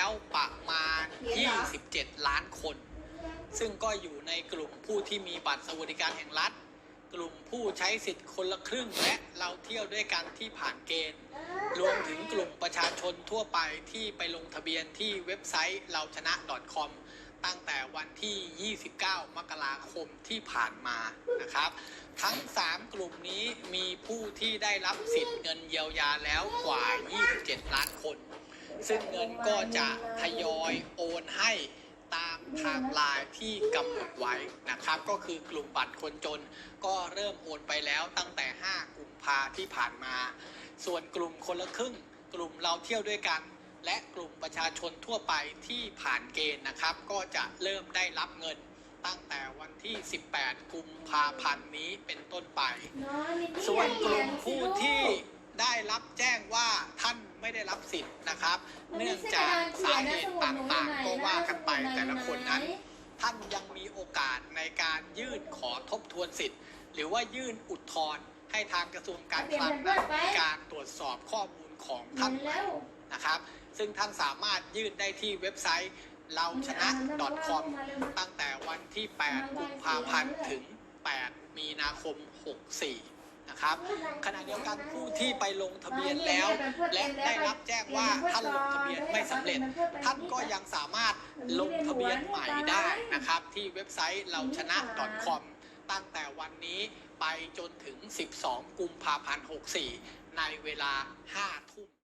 แล้วประมาณ 27 ล้านคน ซึ่งก็อยู่ในกลุ่มผู้ที่มีบัตรสวัสดิการแห่งรัฐ กลุ่มผู้ใช้สิทธิ์คนละครึ่ง และเราเที่ยวด้วยกันที่ผ่านเกณฑ์ รวมถึงกลุ่มประชาชนทั่วไปที่ไปลงทะเบียนที่เว็บไซต์เราชนะ .com ตั้งแต่วันที่ 29 มกราคมที่ผ่านมานะครับ ทั้ง 3 กลุ่มนี้มีผู้ที่ได้รับสิทธิ์เงินเยียวยาแล้วกว่า 27 ล้านคน ซึ่งเงินก็จะทยอยโอนให้ตามไทม์ไลน์ที่กำหนดไว้นะครับ ก็คือกลุ่มบัตรคนจนก็เริ่มโอนไปแล้วตั้งแต่ 5 กุมภาที่ผ่านมา ส่วนกลุ่มคนละครึ่ง กลุ่มเราเที่ยวด้วยกัน และกลุ่มประชาชนทั่วไปที่ผ่านเกณฑ์นะครับ ก็จะเริ่มได้รับเงินตั้งแต่วันที่ 18 กุมภาพันธ์นี้เป็นต้นไป ส่วนกลุ่มผู้ที่ได้รับแจ้งว่าท่าน ไม่ได้รับสิทธิ์นะครับ เนื่องจากสาเหตุต่างๆก็ว่ากันไปแต่ละคนนั้น ท่านยังมีโอกาสในการยื่นขอทบทวนสิทธิ์ หรือว่ายื่นอุทธรณ์ให้ทางกระทรวงการคลังนั้นมีการตรวจสอบข้อมูลของท่านใหม่นะครับ ซึ่งท่านสามารถยื่นได้ที่เว็บไซต์เราชนะ .com ตั้งแต่วันที่ 8 กุมภาพันธ์ ถึง 8 มีนาคม 64 นะครับ ขณะเดียวกันผู้ที่ไปลงทะเบียนแล้ว และได้รับแจ้งว่าท่านลงทะเบียนไม่สำเร็จ ท่านก็ยังสามารถลงทะเบียนใหม่ได้นะครับ ที่เว็บไซต์เราชนะ .com ตั้งแต่วันนี้ไปจนถึง 12 กุมภาพันธ์ 64 ในเวลา 5 ทุ่ม